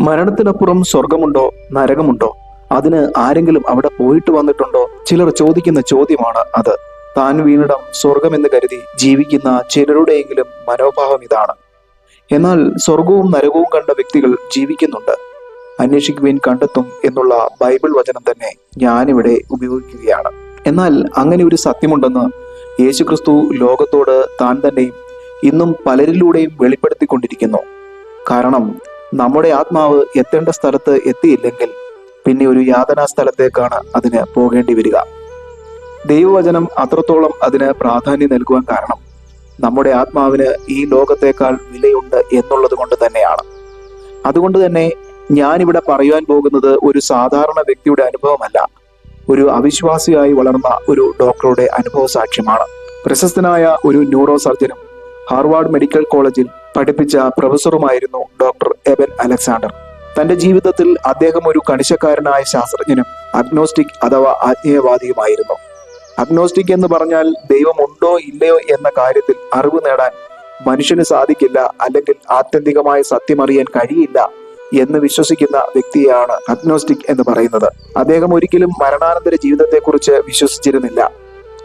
മരണത്തിനപ്പുറം സ്വർഗമുണ്ടോ? നരകമുണ്ടോ? അതിന് ആരെങ്കിലും അവിടെ പോയിട്ട് വന്നിട്ടുണ്ടോ? ചിലർ ചോദിക്കുന്ന ചോദ്യമാണ് അത്. താൻ വീണിടം സ്വർഗമെന്ന് കരുതി ജീവിക്കുന്ന ചിലരുടെയെങ്കിലും മനോഭാവം ഇതാണ്. എന്നാൽ സ്വർഗവും നരകവും കണ്ട വ്യക്തികൾ ജീവിക്കുന്നുണ്ട്. അന്വേഷിക്കുവാൻ കണ്ടെത്തും എന്നുള്ള ബൈബിൾ വചനം തന്നെ ഞാനിവിടെ ഉപയോഗിക്കുകയാണ്. എന്നാൽ അങ്ങനെ ഒരു സത്യമുണ്ടെന്ന് യേശുക്രിസ്തു ലോകത്തോട് താൻ തന്നെയും ഇന്നും പലരിലൂടെയും വെളിപ്പെടുത്തിക്കൊണ്ടിരിക്കുന്നു. കാരണം നമ്മുടെ ആത്മാവ് എത്തേണ്ട സ്ഥലത്ത് എത്തിയില്ലെങ്കിൽ പിന്നെ ഒരു യാതനാ സ്ഥലത്തേക്കാണ് അതിന് പോകേണ്ടി വരിക. ദൈവവചനം അത്രത്തോളം അതിന് പ്രാധാന്യം നൽകുവാൻ കാരണം നമ്മുടെ ആത്മാവിന് ഈ ലോകത്തേക്കാൾ വിലയുണ്ട് എന്നുള്ളത് കൊണ്ട് തന്നെയാണ്. അതുകൊണ്ട് തന്നെ ഞാനിവിടെ പറയുവാൻ പോകുന്നത് ഒരു സാധാരണ വ്യക്തിയുടെ അനുഭവമല്ല. ഒരു അവിശ്വാസിയായി വളർന്ന ഒരു ഡോക്ടറുടെ അനുഭവ സാക്ഷ്യമാണ്. പ്രശസ്തനായ ഒരു ന്യൂറോ സർജനും ഹാർവാർഡ് മെഡിക്കൽ കോളേജിൽ പഠിപ്പിച്ച പ്രൊഫസറുമായിരുന്നു ഡോക്ടർ എബൻ അലക്സാണ്ടർ. തന്റെ ജീവിതത്തിൽ അദ്ദേഹം ഒരു കണിശക്കാരനായ ശാസ്ത്രജ്ഞനും അഗ്നോസ്റ്റിക് അഥവാ ആത്മീയവാദിയുമായിരുന്നു അഗ്നോസ്റ്റിക് എന്ന് പറഞ്ഞാൽ ദൈവം ഉണ്ടോ ഇല്ലയോ എന്ന കാര്യത്തിൽ അറിവ് നേടാൻ മനുഷ്യന് സാധിക്കില്ല അല്ലെങ്കിൽ ആത്യന്തികമായ സത്യമറിയാൻ കഴിയില്ല എന്ന് വിശ്വസിക്കുന്ന വ്യക്തിയാണ് അഗ്നോസ്റ്റിക് എന്ന് പറയുന്നത്. അദ്ദേഹം ഒരിക്കലും മരണാനന്തര ജീവിതത്തെക്കുറിച്ച് വിശ്വസിച്ചിരുന്നില്ല.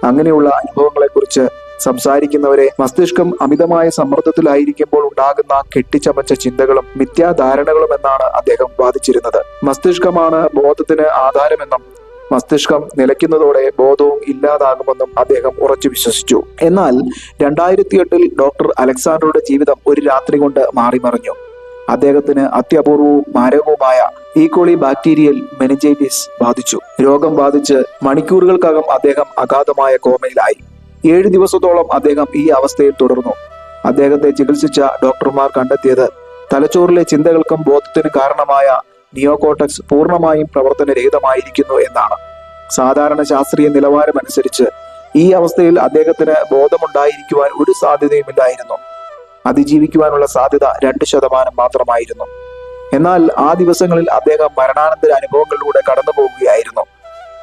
അങ്ങനെയുള്ള അനുഭവങ്ങളെക്കുറിച്ച് സംസാരിക്കുന്നവരെ മസ്തിഷ്കം അമിതമായ സമ്മർദ്ദത്തിലായിരിക്കുമ്പോൾ ഉണ്ടാകുന്ന കെട്ടിച്ചമച്ച ചിന്തകളും മിഥ്യാധാരണകളും എന്നാണ് അദ്ദേഹം വാദിച്ചിരുന്നത്. മസ്തിഷ്കമാണ് ബോധത്തിന് ആധാരമെന്നും മസ്തിഷ്കം നിലയ്ക്കുന്നതോടെ ബോധവും ഇല്ലാതാകുമെന്നും അദ്ദേഹം ഉറച്ചു വിശ്വസിച്ചു. എന്നാൽ രണ്ടായിരത്തി എട്ടിൽ ഡോക്ടർ അലക്സാണ്ടറുടെ ജീവിതം ഒരു രാത്രി കൊണ്ട് മാറിമറിഞ്ഞു. അദ്ദേഹത്തിന് അത്യപൂർവവും മാരകവുമായ ഈക്കോളി ബാക്ടീരിയൽ മെനിഞ്ചൈറ്റിസ് ബാധിച്ചു. രോഗം ബാധിച്ച് മണിക്കൂറുകൾക്കകം അദ്ദേഹം അഗാധമായ കോമയിലായി. ഏഴ് ദിവസത്തോളം അദ്ദേഹം ഈ അവസ്ഥയിൽ തുടർന്നു. അദ്ദേഹത്തെ ചികിത്സിച്ച ഡോക്ടർമാർ കണ്ടെത്തിയത് തലച്ചോറിലെ ചിന്തകൾക്കും ബോധത്തിനും കാരണമായ നിയോകോട്ടക്സ് പൂർണമായും പ്രവർത്തനരഹിതമായിരിക്കുന്നു എന്നാണ്. സാധാരണ ശാസ്ത്രീയ നിലവാരമനുസരിച്ച് ഈ അവസ്ഥയിൽ അദ്ദേഹത്തിന് ബോധമുണ്ടായിരിക്കുവാൻ ഒരു സാധ്യതയുമില്ലായിരുന്നു. അതിജീവിക്കുവാനുള്ള സാധ്യത രണ്ട് ശതമാനം മാത്രമായിരുന്നു. എന്നാൽ ആ ദിവസങ്ങളിൽ അദ്ദേഹം മരണാനന്തര അനുഭവങ്ങളിലൂടെ കടന്നു പോവുകയായിരുന്നു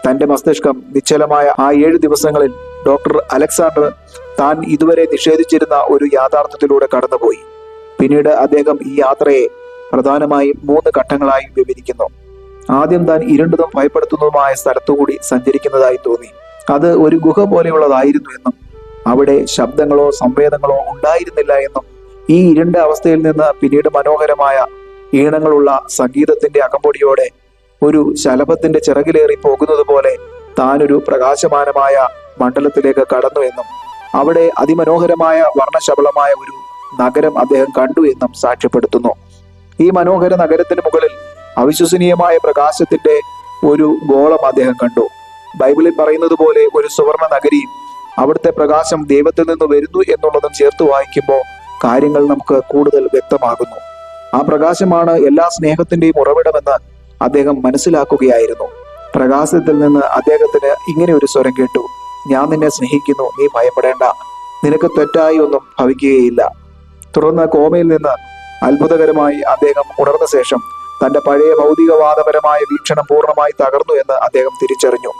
തന്റെ മസ്തിഷ്കം നിശ്ചലമായ ആ ഏഴ് ദിവസങ്ങളിൽ ഡോക്ടർ അലക്സാണ്ടർ താൻ ഇതുവരെ നിഷേധിച്ചിരുന്ന ഒരു യാഥാർത്ഥ്യത്തിലൂടെ കടന്നുപോയി. പിന്നീട് അദ്ദേഹം ഈ യാത്രയെ പ്രധാനമായും മൂന്ന് ഘട്ടങ്ങളായി വിവരിക്കുന്നു ആദ്യം താൻ ഇരുണ്ടതും ഭയപ്പെടുത്തുന്നതുമായ സ്ഥലത്തുകൂടി സഞ്ചരിക്കുന്നതായി തോന്നി. അത് ഒരു ഗുഹ പോലെയുള്ളതായിരുന്നു എന്നും അവിടെ ശബ്ദങ്ങളോ സംവേദങ്ങളോ ഉണ്ടായിരുന്നില്ല എന്നും ഈ ഇരുണ്ട അവസ്ഥയിൽ നിന്ന് പിന്നീട് മനോഹരമായ ഈണങ്ങളുള്ള സംഗീതത്തിന്റെ അകമ്പൊടിയോടെ ഒരു ശലഭത്തിന്റെ ചിറകിലേറി പോകുന്നത് പോലെ താനൊരു പ്രകാശമാനമായ മണ്ഡലത്തിലേക്ക് കടന്നു എന്നും അവിടെ അതിമനോഹരമായ വർണശബളമായ ഒരു നഗരം അദ്ദേഹം കണ്ടു എന്നും സാക്ഷ്യപ്പെടുത്തുന്നു. ഈ മനോഹര നഗരത്തിന് മുകളിൽ അവിശ്വസനീയമായ പ്രകാശത്തിന്റെ ഒരു ഗോളം അദ്ദേഹം കണ്ടു. ബൈബിളിൽ പറയുന്നത് പോലെ ഒരു സുവർണ നഗരിയും അവിടുത്തെ പ്രകാശം ദൈവത്തിൽ നിന്ന് വരുന്നു എന്നുള്ളതും ചേർത്ത് വായിക്കുമ്പോൾ കാര്യങ്ങൾ നമുക്ക് കൂടുതൽ വ്യക്തമാകുന്നു. ആ പ്രകാശമാണ് എല്ലാ സ്നേഹത്തിന്റെയും ഉറവിടമെന്ന് അദ്ദേഹം മനസ്സിലാക്കുകയായിരുന്നു. പ്രകാശത്തിൽ നിന്ന് അദ്ദേഹത്തിന് ഇങ്ങനെ ഒരു സ്വരം കേട്ടു. ഞാൻ നിന്നെ സ്നേഹിക്കുന്നു. നീ ഭയപ്പെടേണ്ട. നിനക്ക് തെറ്റായി ഒന്നും ഭവിക്കുകയില്ല. തുടർന്ന് കോമയിൽ നിന്ന് അത്ഭുതകരമായി അദ്ദേഹം ഉണർന്ന ശേഷം തന്റെ പഴയ ഭൗതികവാദപരമായ വീക്ഷണം പൂർണമായി തകർന്നു എന്ന് അദ്ദേഹം തിരിച്ചറിഞ്ഞു.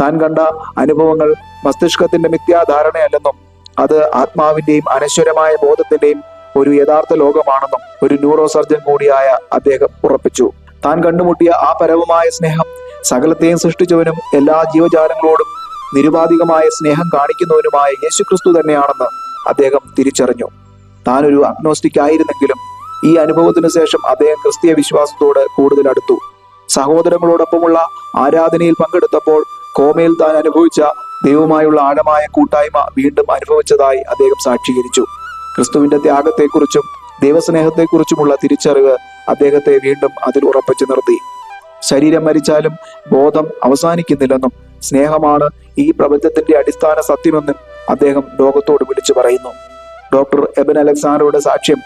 താൻ കണ്ട അനുഭവങ്ങൾ മസ്തിഷ്കത്തിന്റെ മിഥ്യാധാരണയല്ലെന്നും അത് ആത്മാവിന്റെയും അനശ്വരമായ ബോധത്തിന്റെയും ഒരു യഥാർത്ഥ ലോകമാണെന്നും ഒരു ന്യൂറോ സർജൻ കൂടിയായ അദ്ദേഹം ഉറപ്പിച്ചു. താൻ കണ്ടുമുട്ടിയ ആ പരമമായ സ്നേഹം സകലത്തെയും സൃഷ്ടിച്ചവനും എല്ലാ ജീവജാലങ്ങളോടും നിരുപാധികമായ സ്നേഹം കാണിക്കുന്നവനുമായ യേശുക്രിസ്തു തന്നെയാണെന്ന് അദ്ദേഹം തിരിച്ചറിഞ്ഞു. താനൊരു അഗ്നോസ്റ്റിക് ആയിരുന്നെങ്കിലും ഈ അനുഭവത്തിനു ശേഷം അദ്ദേഹം ക്രിസ്തീയ വിശ്വാസത്തോട് കൂടുതൽ അടുത്തു. സഹോദരങ്ങളോടൊപ്പമുള്ള ആരാധനയിൽ പങ്കെടുത്തപ്പോൾ കോമയിൽ താൻ അനുഭവിച്ച ദൈവമായുള്ള ആഴമായ കൂട്ടായ്മ വീണ്ടും അനുഭവിച്ചതായി അദ്ദേഹം സാക്ഷീകരിച്ചു. ക്രിസ്തുവിന്റെ ത്യാഗത്തെക്കുറിച്ചും ദൈവസ്നേഹത്തെക്കുറിച്ചുമുള്ള തിരിച്ചറിവ് അദ്ദേഹത്തെ വീണ്ടും അതിൽ ഉറപ്പിച്ചു നിർത്തി. ശരീരം മരിച്ചാലും ബോധം അവസാനിക്കുന്നില്ലെന്നും സ്നേഹമാണ് ഈ പ്രപഞ്ചത്തിന്റെ അടിസ്ഥാന സത്യമെന്നും അദ്ദേഹം ലോകത്തോട് വിളിച്ചു പറയുന്നു. ഡോക്ടർ എബൻ അലക്സാണ്ടറുടെ സാക്ഷ്യം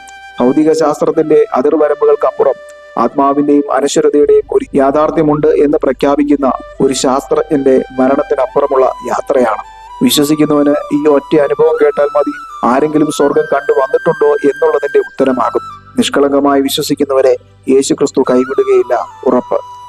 ഭൗതിക ശാസ്ത്രത്തിന്റെ അതിർവരമ്പുകൾക്കപ്പുറം ആത്മാവിന്റെയും അനശ്വരതയുടെയും ഒരു യാഥാർത്ഥ്യമുണ്ട് എന്ന് പ്രഖ്യാപിക്കുന്ന ഒരു ശാസ്ത്രജ്ഞന്റെ മരണത്തിനപ്പുറമുള്ള യാത്രയാണ്. വിശ്വസിക്കുന്നവന് ഈ ഒറ്റ അനുഭവം കേട്ടാൽ മതി. ആരെങ്കിലും സ്വർഗം കണ്ടു വന്നിട്ടുണ്ടോ എന്നുള്ളതിന്റെ ഉത്തരമാകും. നിഷ്കളങ്കമായി വിശ്വസിക്കുന്നവരെ യേശു ക്രിസ്തു കൈവിടുകയില്ല. ഉറപ്പ്.